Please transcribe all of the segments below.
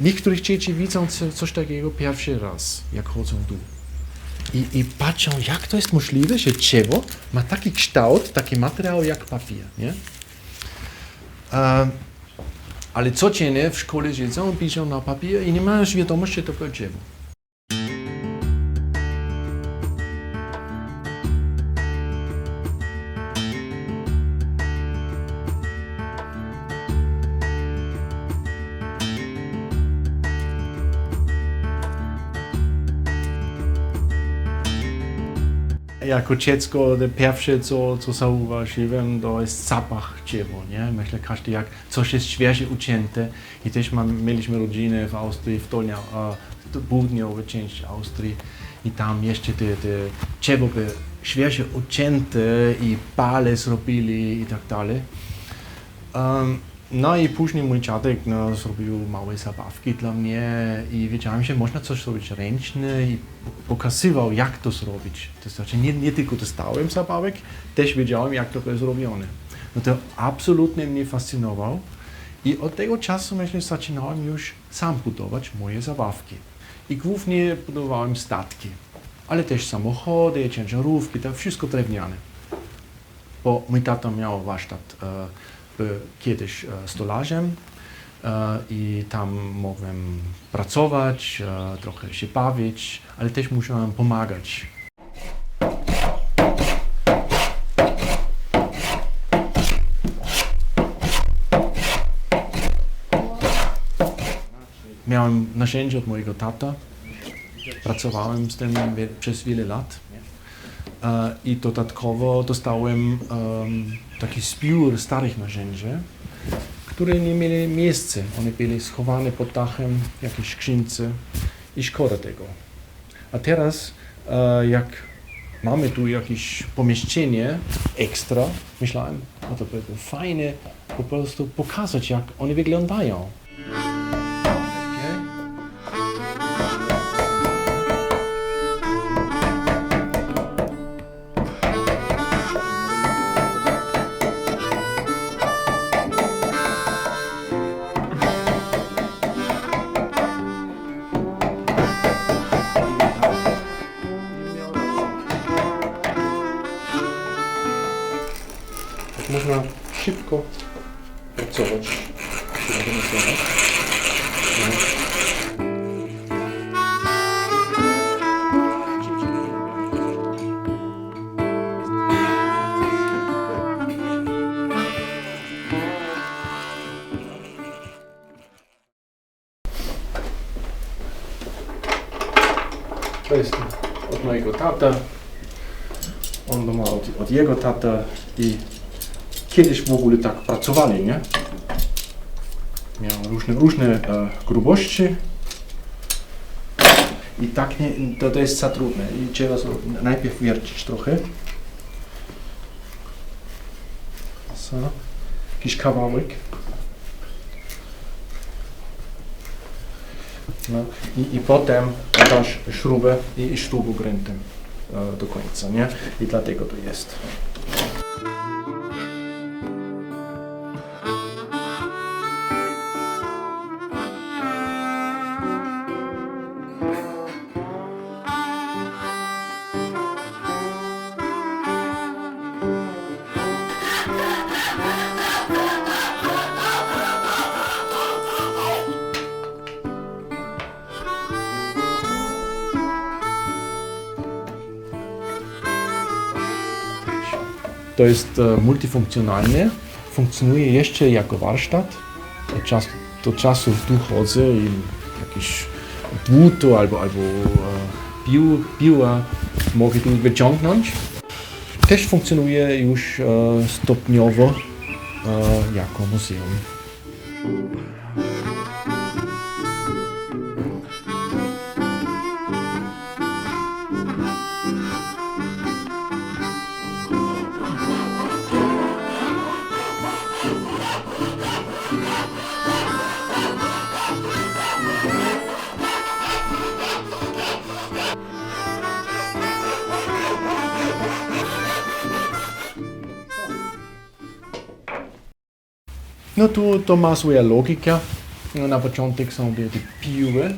niektórych dzieci widzą co- coś takiego pierwszy raz, jak chodzą w dół. I, I patrzą, jak to jest możliwe, że drzewo ma taki kształt, taki materiał jak papier, nie? E, ale codziennie w szkole siedzą, piszą na papier i nie mają świadomości, że to Jako dziecko, pierwsze, co, co zauważyłem, to jest zapach drzewa, nie? Myślę, każdy jak coś jest świeże ucięte i też mam, mieliśmy rodzinę w Austrii, w dolnej, e, południowej części Austrii i tam jeszcze te, te drzewo były świeże ucięte i pale zrobili i tak dalej. Um, no i później mój dziadek no, zrobił małe zabawki dla mnie i wiedziałem, że można coś zrobić ręcznie i pokazywał, jak to zrobić. To znaczy nie, nie tylko dostałem zabawek, też wiedziałem, jak to jest zrobione. No to absolutnie mnie fascynował i od tego czasu myślę, zaczynałem już sam budować moje zabawki. I głównie budowałem statki, ale też samochody, ciężarówki, to wszystko drewniane. Bo mój tata miał warsztat e, był kiedyś e, stolarzem e, i tam mogłem pracować, e, trochę się bawić, ale też musiałem pomagać. Miałem narzędzie od mojego tata, pracowałem z tym przez wiele lat. E, I dodatkowo dostałem em, taki zbiór starych narzędzi, które nie mieli miejsca. One były schowane pod dachem w jakiejś skrzynce i szkoda tego. A teraz, e, jak mamy tu jakieś pomieszczenie ekstra, myślałem, no to byłoby fajnie po prostu pokazać, jak one wyglądają. Można szybko pracować. To jest od mojego tata. On ma od, od jego tata i kiedyś w ogóle tak pracowali, nie? Miał różne, różne e, grubości. I tak nie, to, to jest za trudne. I trzeba najpierw wiercić trochę. So. Jakiś kawałek. No. I, I potem dasz śrubę i, i śrubokrętem e, do końca, nie? I dlatego to jest. To jest e, multifunkcjonalne, funkcjonuje jeszcze jako warsztat. Od czasu do czasu tu chodzę i jakieś dłuto albo, albo e, pił, piła mogę tu wyciągnąć. Też funkcjonuje już e, stopniowo jako muzeum. No tu to ma swoją logikę. No, na początek są te, te piły,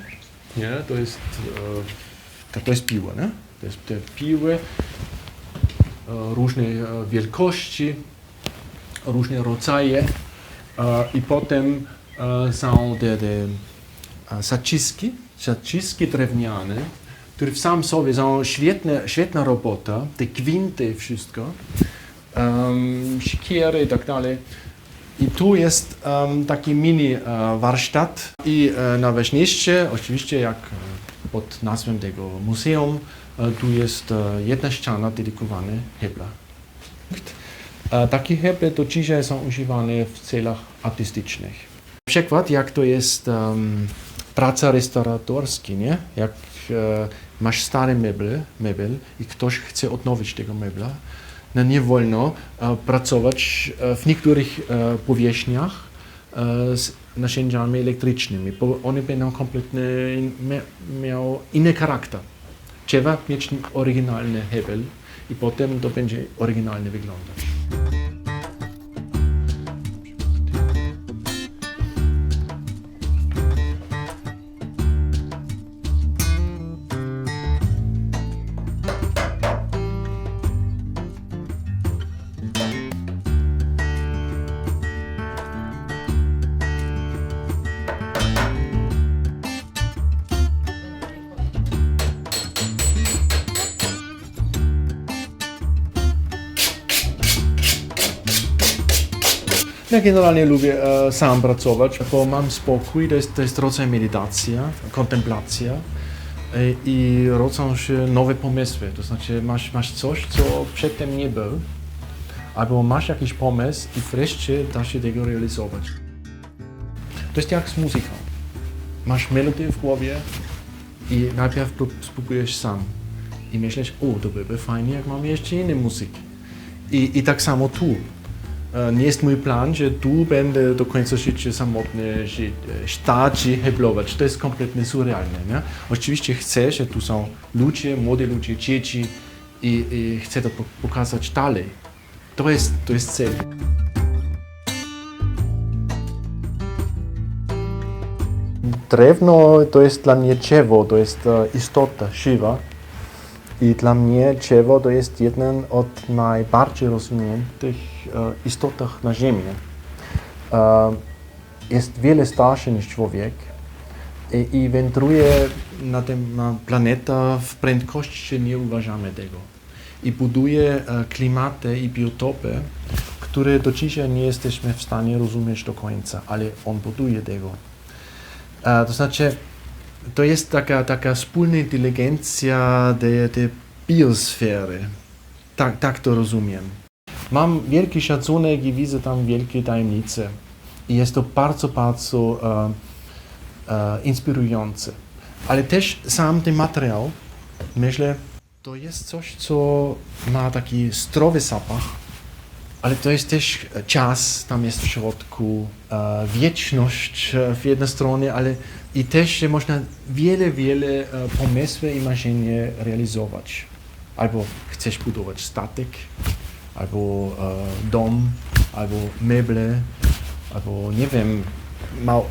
nie? To jest, e, to, to jest piła, nie? To jest te piły, e, różne e, wielkości, różne rodzaje e, i potem e, są te, te zaciski, zaciski drewniane, które w sam sobie są świetne, świetna robota, te gwinty, wszystko, um, siekiery i tak dalej. I tu jest um, taki mini e, warsztat i e, najważniejsze, oczywiście jak e, pod nazwą tego muzeum, e, tu jest e, jedna ściana dedykowana hebla. E, takie heble do dzisiaj są używane w celach artystycznych. Przykład, jak to jest um, praca restauratorska, nie? Jak masz stary mebel, mebel i ktoś chce odnowić tego mebla, nie wolno e, pracować e, w niektórych e, powierzchniach z narzędziami elektrycznymi, bo one będą kompletnie in, mia, miał inny charakter. Trzeba mieć oryginalny hebel i potem to będzie oryginalnie wyglądać. Ja generalnie lubię e, sam pracować, bo mam spokój, to jest, to jest rodzaj medytacja, kontemplacja e, i rodzą się nowe pomysły. To znaczy masz, masz coś, co przedtem nie było, albo masz jakiś pomysł i wreszcie da się tego realizować. To jest jak z muzyką. Masz melodię w głowie i najpierw prób- spróbujesz sam. I myślisz, o, to byłoby fajnie, jak mamy jeszcze inny muzyk. I, I tak samo tu. E, Nie jest mój plan, że tu będę do końca życia samotny ży- e, stać i heblować. To jest kompletnie surrealne. Nie? Oczywiście chcę, że tu są ludzie, młode ludzie, dzieci i, i chcę to po- pokazać dalej. To jest, to jest cel. Drewno to jest dla mnie drzewo, to jest e, istota żywa. I dla mnie drzewo to jest jeden od najbardziej rozumiętych e, istotach na Ziemi. E, jest wiele starszy niż człowiek i, i wędruje na tym planeta w prędkości, nie uważamy tego. I buduje e, klimaty i biotopy, które do dzisiaj nie jesteśmy w stanie rozumieć do końca, ale on buduje tego. E, to znaczy, to jest taka, taka wspólna inteligencja tej, biosfery. Tak, tak to rozumiem. Mam wielki szacunek i widzę tam wielkie tajemnice. I jest to bardzo, bardzo e, e, inspirujące. Ale też sam ten materiał, myślę, to jest coś, co ma taki zdrowy zapach, ale to jest też czas, tam jest w środku, e, wieczność w jednej stronie, ale i też można wiele, wiele e, pomysły i marzenie realizować. Albo chcesz budować statek, albo e, dom, albo meble, albo nie wiem, mał,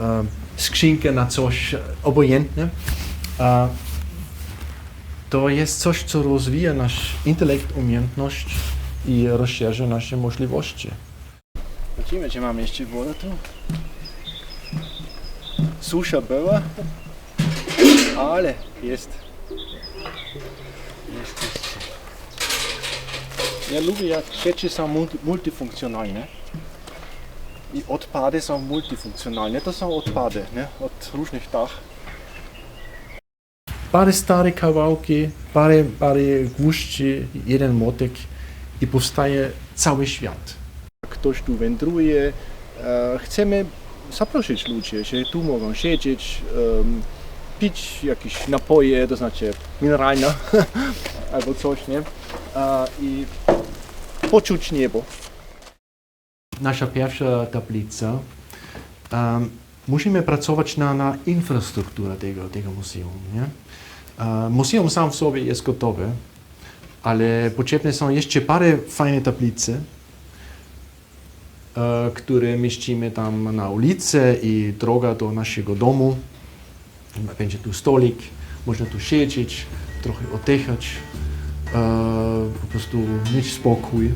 e, skrzynkę na coś, obojętne. To jest coś, co rozwija nasz intelekt, umiejętność i rozszerza nasze możliwości. Zobaczymy, czy mamy jeszcze wodę tu. Susza była, ale jest. Jest jeszcze. Ja lubię, jak rzeczy są multi- multifunkcjonalne. I odpady są multifunkcjonalne. To są odpady nie? od różnych dach. Parę stare kawałki, parę, parę gwóździ, jeden motyk i powstaje cały świat. Ktoś tu wędruje, e, chcemy zaprosić ludzi, że tu mogą siedzieć, em, pić jakieś napoje, to znaczy mineralne albo coś, nie? E, I poczuć niebo. Nasza pierwsza tablica. em, musimy pracować na, na infrastrukturę tego, tego muzeum. Nie? Muzeum sam w sobie jest gotowe, ale potrzebne są jeszcze parę fajne tablice, które mieścimy tam na ulicę i droga do naszego domu. Będzie tu stolik, można tu siedzieć, trochę oddychać, e, po prostu mieć spokój.